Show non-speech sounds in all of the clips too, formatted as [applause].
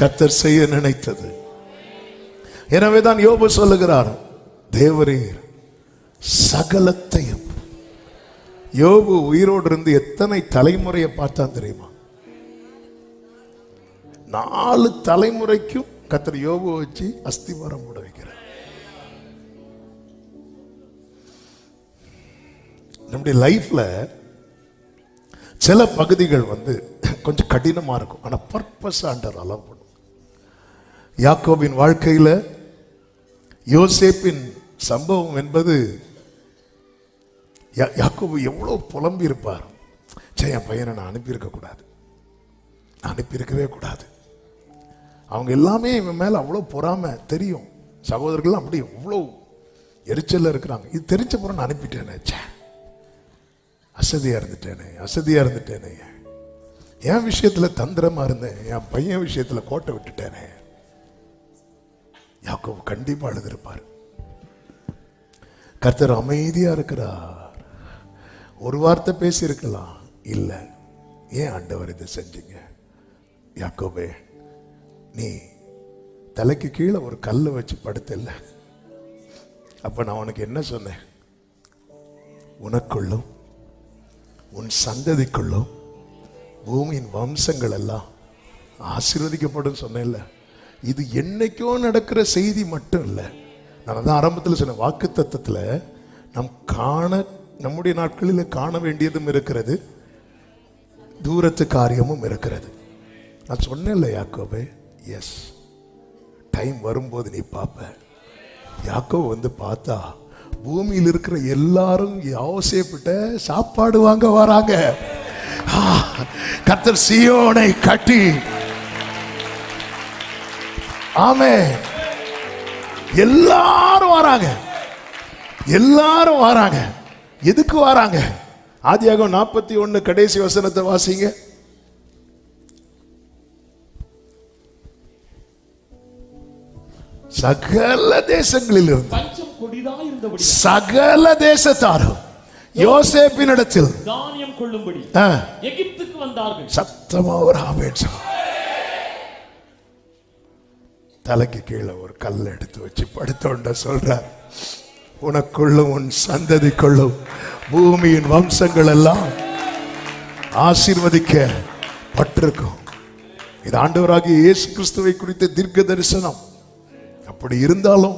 கத்தர் செய்ய நினைத்தது. எனவேதான் யோபு சொல்லுகிறார் தேவரீர் சகலத்தையும் யோபு உயிரோடு இருந்து எத்தனை தலைமுறையை பார்த்தான் தெரியுமா? நாலு தலைமுறைக்கும் கத்தர் யோபு வச்சு அஸ்திவாரம் போட வைக்கிறார். நம்முடைய லைஃப்ல சில பகுதிகள் வந்து கொஞ்சம் கடினமா இருக்கும். ஆனா பர்பஸ் ஆண்டர் அலோவ் பண்ணும் யாக்கோபின் வாழ்க்கையில் யோசேப்பின் சம்பவம் என்பது யா- யாக்கோபு எவ்வளோ புலம்பி இருப்பார். சே என் பையனை நான் அனுப்பியிருக்கக்கூடாது நான் அனுப்பியிருக்கவே கூடாது. அவங்க எல்லாமே இவன் மேலே அவ்வளோ பொறாம தெரியும். சகோதரர்கள் அப்படி எவ்வளோ எரிச்சலில் இருக்கிறாங்க. இது தெரிஞ்ச பிறகு நான் அனுப்பிட்டேனே ச்சே. அசதியாக இருந்துட்டேனே அசதியாக இருந்துட்டேனே. என் விஷயத்தில் தந்திரமாக இருந்தேன் என் பையன் விஷயத்தில் கோட்டை விட்டுட்டேனே. யாக்கோ கண்டிப்பா அழுதுருப்பார் கர்த்தர் அமைதியா இருக்கிறார். ஒரு வார்த்தை பேசியிருக்கலாம். இல்ல. ஏன் ஆண்டவர் இதை செஞ்சீங்க? யாக்கோபே நீ தலைக்கு கீழே ஒரு கல்லை வச்சு படுத்தல அப்போ நான் உனக்கு என்ன சொன்னேன்? உனக்குள்ளும் உன் சந்ததிக்குள்ளும் பூமியின் வம்சங்கள் எல்லாம் ஆசீர்வதிக்கப்படும் சொன்னேன்ல. இது என்னைக்கோ நடக்கிற செய்தி மட்டும் இல்லை. நான் தான் ஆரம்பத்தில் சொன்ன வாக்கு தத்துவத்தில் நம் காண நம்முடைய நாட்களில் காண வேண்டியதும் இருக்கிறது. தூரத்து காரியமும் இருக்கிறது. நான் சொன்னேன்ல யாக்கோபே? எஸ் டைம் வரும்போது நீ பார்ப்ப யாக்கோ வந்து பார்த்தா பூமியில் இருக்கிற எல்லாரும் யோசேப்பிட்ட சாப்பாடு வாங்க வராங்க. கத்தர் சியோனை கட்டி ஆமே எல்லாரும் வராங்க. எல்லாரும் வராங்க. எதுக்கு வராங்க? ஆதியாகம் நாற்பத்தி ஒண்ணு கடைசி வசனத்தை வாசிங்க. சகல தேசங்களில் இருந்து சகல தேசத்தாரும் யோசேப்பினிடத்தில் தானியம் கொள்ளும்படி எகிப்துக்கு வந்தார்கள். சத்தமா ஒரு ஆமேன் தலைக்கு கீழே ஒரு கல் எடுத்து வச்சு படுத்தோண்ட சொல்றார் உனக்குள்ளும் உன் சந்ததிக்குள்ளும் பூமியின் வம்சங்கள் எல்லாம் ஆசீர்வதிக்க பட்டிருக்கும். இது ஆண்டவராகிய இயேசு கிறிஸ்துவை குறித்த தீர்க்க தரிசனம். அப்படி இருந்தாலும்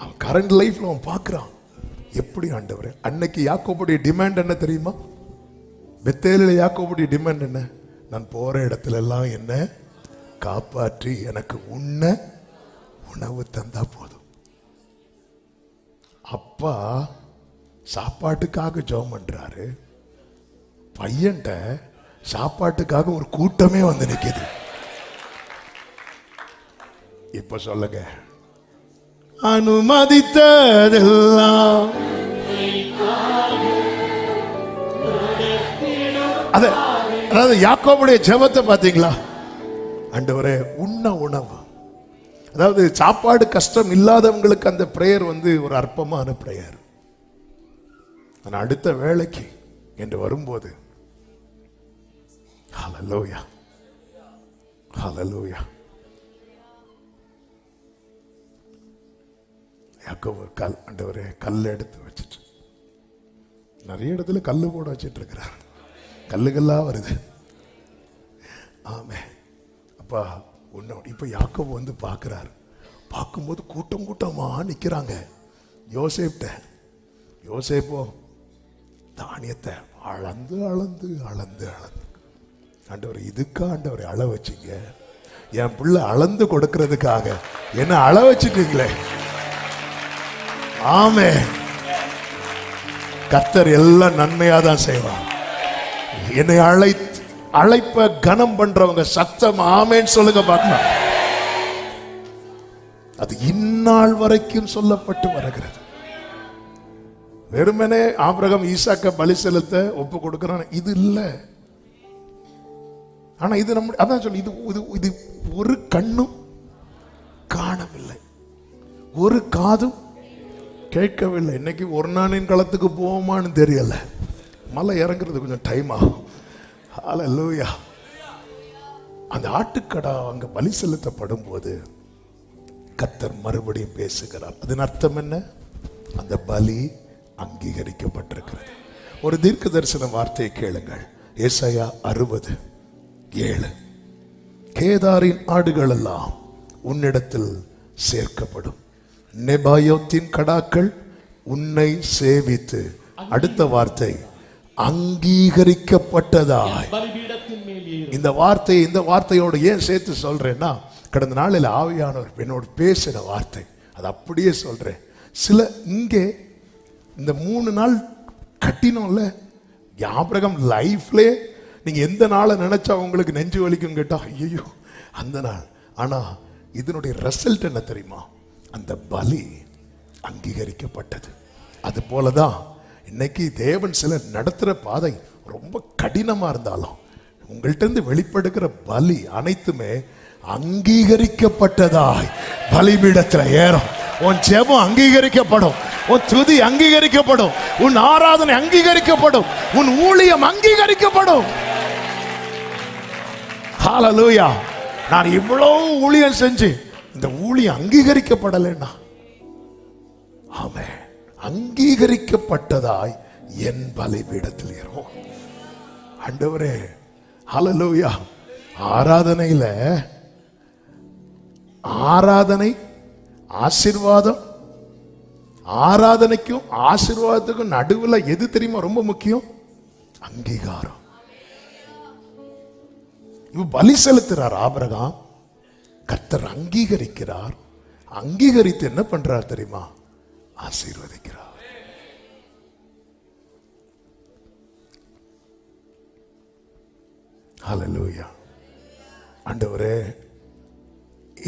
அவன் கரண்ட் லைஃப்ல அவன் பார்க்குறான். எப்படி ஆண்டவர் அன்னைக்கு யாக்கோபுடைய டிமாண்ட் என்ன தெரியுமா? பெத்தேலில் யாக்கோபுடைய டிமாண்ட் என்ன? நான் போகிற இடத்துல எல்லாம் என்ன காப்பாற்றி எனக்கு உண்ண உணவு தந்தா போதும். அப்பா சாப்பாட்டுக்காக ஜோம் பண்றாரு. பையன்ட்ட சாப்பாட்டுக்காக ஒரு கூட்டமே வந்து நிற்கிது இப்ப சொல்லுங்க. அனுமதித்ததெல்லாம் அதாவது யாக்கோபுடைய ஜெபத்தை பார்த்தீங்களா அண்டவரே உண்ண உணவு. அதாவது சாப்பாடு கஷ்டம் இல்லாதவங்களுக்கு அந்த ப்ரேயர் வந்து ஒரு அற்பமான ப்ரேயர் ஆனால் அடுத்த வேலைக்கு என்று வரும்போது ஹலலோயா ஹலலோயா யாக்கோபு கல் ஆண்டவரே கல் எடுத்து வச்சுட்டு. நிறைய இடத்துல கல் போட வச்சுட்டு இருக்கிறார். கல்லுகள்லாம் வருது. ஆமே அப்பா உன்ன இப்போ யாக்கோபு வந்து பார்க்கிறார். பார்க்கும்போது கூட்டம் கூட்டமா நிக்கிறாங்க. யோசேப்ட யோசேப்போ தானியத்தை அளந்து அளந்து அளந்து அளந்து. ஆண்டவர் இதுக்கா ஆண்டவரை அள வச்சிங்க. என் பிள்ளை அளந்து கொடுக்கறதுக்காக. என்ன அள வச்சுட்டீங்களே? ஆமே. கர்த்தர் எல்லாம் நன்மையா தான் செய்வார். என்னை அழை அழைப்ப கனம் பண்றவங்க சத்தம் ஆமேன்னு சொல்லுங்க பார்க்கலாம் அது இந்நாள் வரைக்கும் சொல்லப்பட்டு வருகிறது. வெறுமனே ஆபிரகம் ஈசாக்க பலி செலுத்த ஒப்பு கொடுக்கிறான். இது இல்லை. ஆனா இது நம்ம அதான் சொல்லி இது இது இது ஒரு கண்ணும் காணவில்லை. ஒரு காதும் கேட்கவில்லை. இன்னைக்கு ஒரு நாளின் களத்துக்கு போவோமான்னு தெரியல. மலை இறங்குறது கொஞ்சம் டைம் ஆகும். ஹலலூயா அந்த ஆட்டுக்கடா அங்க பலி செலுத்தப்படும் போது கத்தர் மறுபடியும் பேசுகிறார். அதன் அர்த்தம் என்ன? அந்த பலி அங்கீகரிக்கப்பட்டிருக்கிறது. ஒரு தீர்க்க தரிசன வார்த்தையை கேளுங்கள். ஏசையா அறுபது ஏழு. கேதாரின் ஆடுகள் எல்லாம் உன்னிடத்தில் சேர்க்கப்படும். நெபாயோத்தின் கடாக்கள் உன்னை சேவித்து. அடுத்த வார்த்தை. அங்கீகரிக்கப்பட்டதாய். இந்த வார்த்தையை இந்த வார்த்தையோட ஏன் சேர்த்து சொல்றேன்னா கடந்த நாளில் ஆவியானவர் என்னோட பேசின வார்த்தை. அது அப்படியே சொல்றேன். சில இங்கே இந்த மூணு நாள் கட்டினோம்ல ஞாபகம் லைஃப்லே நீங்க எந்த நாளை நினைச்சா உங்களுக்கு நெஞ்சு வலிக்கும் கேட்டா ஐயோ அந்த நாள். ஆனா இதனுடைய ரிசல்ட் என்ன தெரியுமா? அந்த பலி அங்கீகரிக்கப்பட்டது. அது போலதான் இன்னைக்கு தேவன் சிலர் நடத்துற பாதை ரொம்ப கடினமா இருந்தாலும் உங்கள்கிட்ட இருந்து வெளிப்படுகிற பலி அனைத்துமே அங்கீகரிக்கப்பட்டதாய். பலிபீடத்துல ஏறும். உன் ஜெபம் அங்கீகரிக்கப்படும். உன் துதி அங்கீகரிக்கப்படும். உன் ஆராதனை அங்கீகரிக்கப்படும். உன் ஊழியம் அங்கீகரிக்கப்படும். ஹாலலூயா நான் இவ்வளவு ஊழியம் செஞ்சு இந்த ஊழியம் அங்கீகரிக்கப்படலைன்னா. ஆமாம் அங்கீகரிக்கப்பட்டதாய் என் பலிபீடத்தில் ஏறும் ஆண்டவரே ஹலலூயா ஆராதனையில ஆராதனை ஆசிர்வாதம் ஆராதனைக்கும் ஆசிர்வாதத்துக்கும் நடுவுல எது தெரியுமா ரொம்ப முக்கியம்? அங்கீகாரம். இவ பலி செலுத்துறார் ஆபரகம். கர்த்தர் அங்கீகரிக்கிறார். அங்கீகரித்து என்ன பண்றார் தெரியுமா? ஆசீர்வதிக்கிறார். ஹலலூயா ஆண்டவரே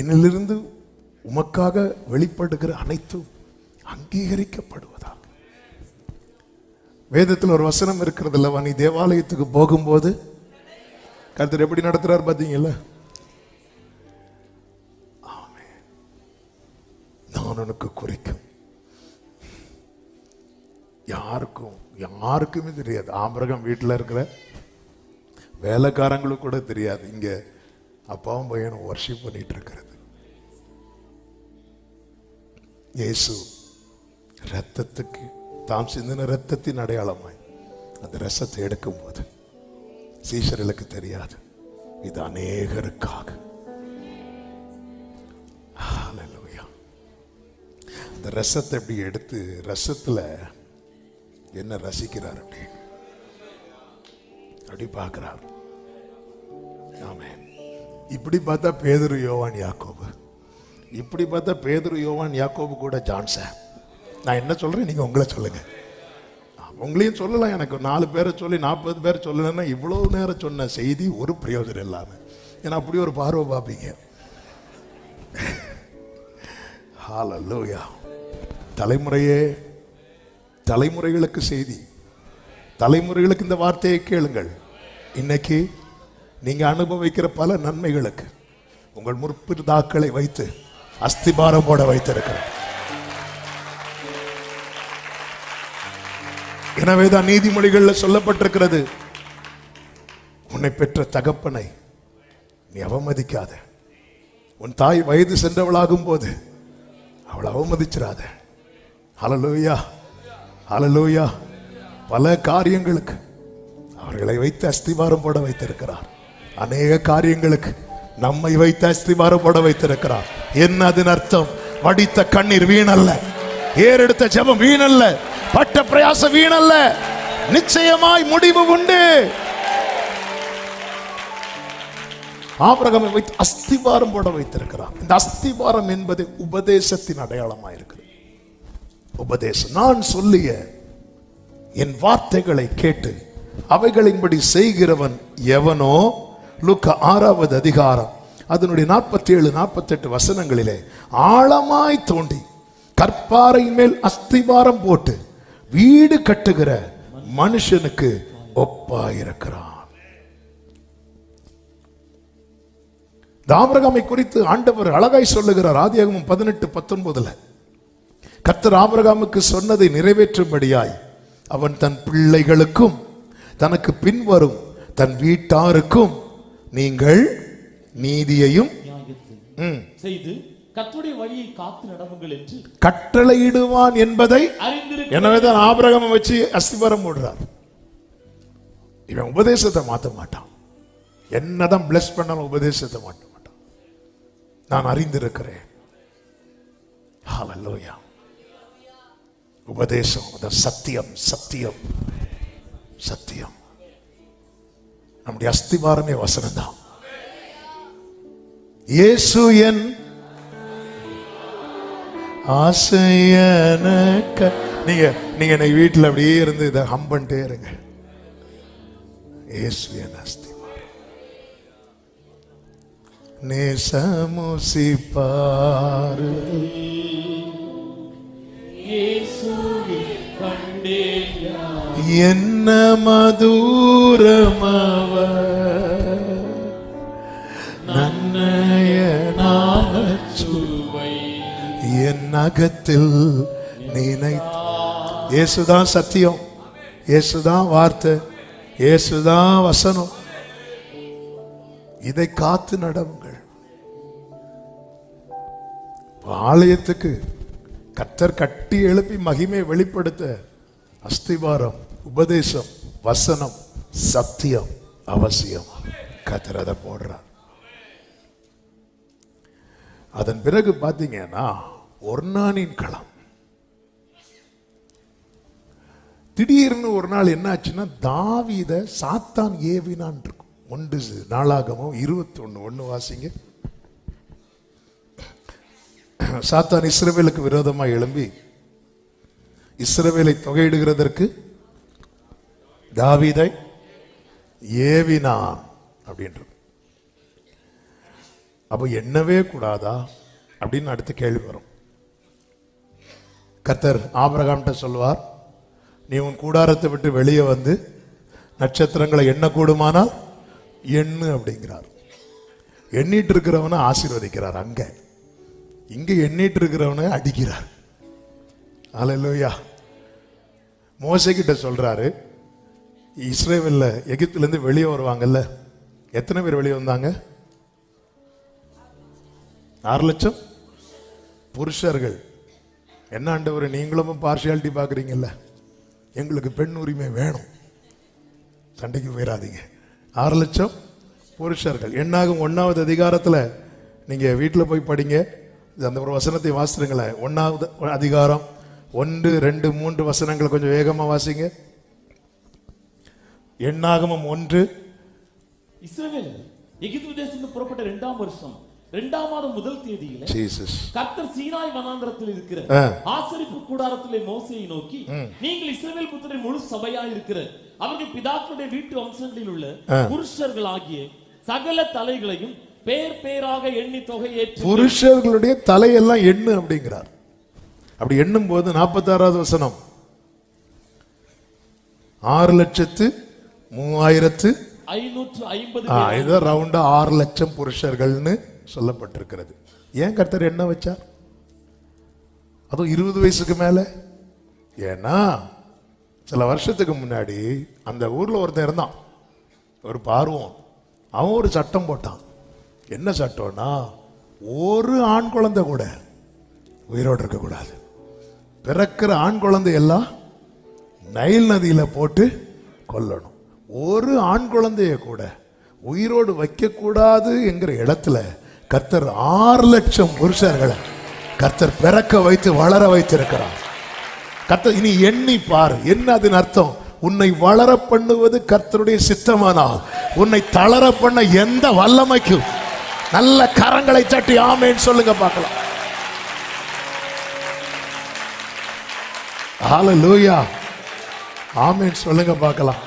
என்னிலிருந்து உமக்காக வெளிப்படுகிற அனைத்தும் அங்கீகரிக்கப்படுவதாக. வேதத்தில் ஒரு வசனம் இருக்கிறது இல்லவா நீ தேவாலயத்துக்கு போகும்போது கருத்தர் எப்படி நடத்துறார் பார்த்தீங்களா நான் உனக்கு குறிக்கும். யாருக்கும் யாருக்குமே தெரியாது. ஆம்பரகம் வீட்டில் இருக்கிற வேலைக்காரங்களுக்கு கூட தெரியாது. இங்கே அப்பாவும் பையனும் ஒர்ஷிப் பண்ணிட்டு இருக்கிறது. இயேசு ரத்தத்துக்கு தாம் சிந்தின ரத்தத்தின் அடையாளமாய் அந்த ரசத்தை எடுக்கும்போது சீசர்களுக்கு தெரியாது. இது அநேகருக்காக. அந்த ரசத்தை இப்படி எடுத்து ரசத்தில் என்ன ரசிக்கிறார் அப்படி அப்படி பார்க்கிறார் இப்படி பார்த்தா பேதுரு யோவான் யாக்கோபு. இப்படி பார்த்தா பேதுரு யோவான் யாக்கோபு கூட ஜான்சன் நான் என்ன சொல்கிறேன் நீங்கள் உங்களை சொல்லுங்கள் உங்களையும் சொல்லலாம். எனக்கு நாலு பேரை சொல்லி நாற்பது பேர் சொல்லலைன்னா இவ்வளோ நேரம் சொன்ன செய்தி ஒரு பிரயோஜனம் இல்லாமல் ஏன்னா அப்படி ஒரு பார்வை பார்ப்பீங்க. [laughs] ஹalleluya தலைமுறையே தலைமுறைகளுக்கு செய்தி. தலைமுறைகளுக்கு இந்த வார்த்தையை கேளுங்கள். இன்னைக்கு நீங்க அனுபவிக்கிற பல நன்மைகளுக்கு உங்கள் முற்பிதாக்களை வைத்து அஸ்திபாரம் போட வைத்திருக்கிறேன் எனவேதான் நீதிமொழிகள்ல சொல்லப்பட்டிருக்கிறது உன்னை பெற்ற தகப்பனை நீ அவமதிக்காத. உன் தாய் வயது சென்றவளாகும் போது அவளை அவமதிச்சிடாத. ஹalleluya. ஹalleluya பல காரியங்களுக்கு அவர்களை வைத்து அஸ்திவாரம் போட வைத்திருக்கிறார். அநேக காரியங்களுக்கு நம்மை வைத்து அஸ்திவாரம் போட வைத்திருக்கிறார். என்ன அதன் அர்த்தம்? வடித்த கண்ணீர் வீணல்ல. ஏறெடுத்த ஜெபம் வீணல்ல. பட்ட பிரயாசம் வீணல்ல. நிச்சயமாய் முடிவு உண்டு. ஆபரகமை வைத்து அஸ்திவாரம் போட வைத்திருக்கிறார். இந்த அஸ்திவாரம் என்பது உபதேசத்தின் அடையாளமாக இருக்கிறது உபதேசம். நான் சொல்லிய என் வார்த்தைகளை கேட்டு அவைகளின்படி செய்கிறவன் எவனோ? லுக்க ஆறாவது அதிகாரம் அதனுடைய நாற்பத்தி ஏழு நாற்பத்தெட்டு வசனங்களிலே ஆழமாய் தோண்டி கற்பாறையின் மேல் அஸ்திபாரம் போட்டு வீடு கட்டுகிற மனுஷனுக்கு ஒப்பாயிருக்கிறான். இந்த குறித்து ஆண்டவர் அழகாய் சொல்லுகிறார் ஆதியாகமும் பதினெட்டு பத்தொன்பதுல. கர்த்தர் ஆபிரகாமுக்கு சொன்னதை நிறைவேற்றும்படியாய் அவன் தன் பிள்ளைகளுக்கும் தனக்கு பின்வரும் தன் வீட்டாருக்கும் நீங்கள் நீதியையும் செய்து கர்த்தருடைய வழியை காத்து நடவுங்கள் என்று கட்டளையிடுவான் என்பதை எனவேதான் ஆபிரகாம் வச்சு அஸ்திபாரம் போடுறார். இவன் உபதேசத்தை மாத்த மாட்டான். என்னதான் பிளஸ் பண்ணாலும் உபதேசத்தை மாட்ட மாட்டான். நான் அறிந்திருக்கிறேன். ஹalleluya உபதேசம் சத்தியம் சத்தியம் சத்தியம். நம்முடைய அஸ்திவாரமே வசனம் தான் இயேசு என் ஆசையனக்க நீங்க நீங்க என்னை வீட்டில் அப்படியே இருந்து இதை ஹம் பண்ணிட்டே இருங்க. இயேசு என் அஸ்திவாரம். நேசமுசிப்பாரு என்ன மதுரமவ நன்னய சுவை என் அகத்தில் நினைத்து இயேசுதான் சத்தியம். இயேசுதான் வார்த்தை. இயேசுதான் வசனம். இதை காத்து நடவுங்கள். ஆலயத்துக்கு கத்தர் கட்டி எழுப்பி மகிமை வெளிப்படுத்த அஸ்திவாரம் உபதேசம் வசனம் சத்தியம் அவசியம். கத்தர் அதை போடுறார். அதன் பிறகு பார்த்தீங்கன்னா ஒர்னானின் களம் திடீர்னு ஒரு நாள் என்ன ஆச்சுன்னா சாத்தான் ஏவினான் இருக்கும். ஒன்று நாளாகமும் இருபத்தி ஒன்று ஒன்று வாசிங்க. சாத்தான் இஸ்ரேவேலுக்கு விரோதமாக எழும்பி இஸ்ரவேலை தொகையிடுகிறதற்கு தாவீதை ஏவினான் அப்படின்றது அப்போ எண்ணவே கூடாதா அப்படின்னு அடுத்த கேள்வி வரும். கத்தர் ஆபரகாம்கிட்ட சொல்வார் நீ உன் கூடாரத்தை விட்டு வெளியே வந்து நட்சத்திரங்களை எண்ண கூடுமானால் எண்ணு அப்படிங்கிறார். எண்ணிட்டு இருக்கிறவனை ஆசீர்வதிக்கிறார் அங்க. இங்கே எண்ணிட்டு இருக்கிறவனை அடிக்கிறார். அலலூயா மோசைக்கிட்ட சொல்கிறாரு இஸ்ரேவில் எகிப்துலேருந்து வெளியே வருவாங்கல்ல? எத்தனை பேர் வெளியே வந்தாங்க? ஆறு லட்சம்? புருஷர்கள். என்ன ஆண்டவர் நீங்களும் பார்ஷியாலிட்டி பார்க்குறீங்கல்ல? எங்களுக்கு பெண் உரிமை வேணும். சண்டைக்கு போயிடாதீங்க ஆறு லட்சம்? புருஷர்கள். என்னாகும்? ஒன்றாவது அதிகாரத்தில் நீங்கள் வீட்டில் போய் படிங்க. அந்த ஒரு வசனத்தை வாசிடுங்களேன் ஒன்றாவது அதிகாரம் ஒன்று ரெண்டு மூன்று வசனங்கள் கொஞ்சம் வேகமாக வாசிங்க. எண்ணாகமம் ஒன்று. இஸ்ரவேல் எகிப்து தேசத்துக்கு புறப்பட்ட இரண்டாம் வருஷம் இரண்டாம் மாதம் முதல் தேதியில ஜீசஸ் கர்த்தர் சீனாய் வனாந்தரத்தில் இருக்கிற. ஆசரிப்பு கூடாரத்திலே மோசையை நோக்கி நீங்கள் இஸ்ரவேல் புத்திரன் முழு சபையா இருக்கிற அவர்கள் பிதாக்களுடைய வீட்டு வம்சங்களில் உள்ள புருஷர்கள் ஆகிய சகல தலைகளையும் பேர் பேராக எண்ணி தொகை ஏற்று புருஷர்களுடைய தலையெல்லாம் எண்ணு அப்படிங்கிறார். அப்படி எண்ணும் போது நாற்பத்தாறாவது வசனம். ஆறு லட்சத்து மூவாயிரத்து ஐநூற்று ஐம்பது ரவுண்டா ஆறு லட்சம் புருஷர்கள்னு சொல்லப்பட்டிருக்கிறது. ஏன் கர்த்தர் என்ன வச்சார்? அதுவும் இருபது வயசுக்கு மேல? ஏன்னா சில வருஷத்துக்கு முன்னாடி அந்த ஊர்ல ஒருத்தன் இருந்தான். ஒரு பார்வோன். அவன் ஒரு சட்டம் போட்டான். என்ன சட்டம்னா ஒரு ஆண் குழந்தை கூட உயிரோடு இருக்கக்கூடாது. பிறக்கிற ஆண் குழந்தை எல்லாம் நைல் நதியில் போட்டு கொல்லணும். ஒரு ஆண் குழந்தைய கூட உயிரோடு வைக்கக்கூடாது என்கிற இடத்துல கர்த்தர் ஆறு லட்சம் புருஷர்களை கர்த்தர் பிறக்க வைத்து வளர வைத்திருக்கிறார். கர்த்தர் இனி எண்ணி பார். என்ன அதன் அர்த்தம்? உன்னை வளர பண்ணுவது கர்த்தருடைய சித்தமானால். உன்னை தளர பண்ண எந்த வல்லமைக்கும் நல்ல கரங்களை தட்டி ஆமேன்னு சொல்லுங்க பார்க்கலாம். ஹalleluya ஆமென் சொல்லுங்க பார்க்கலாம்.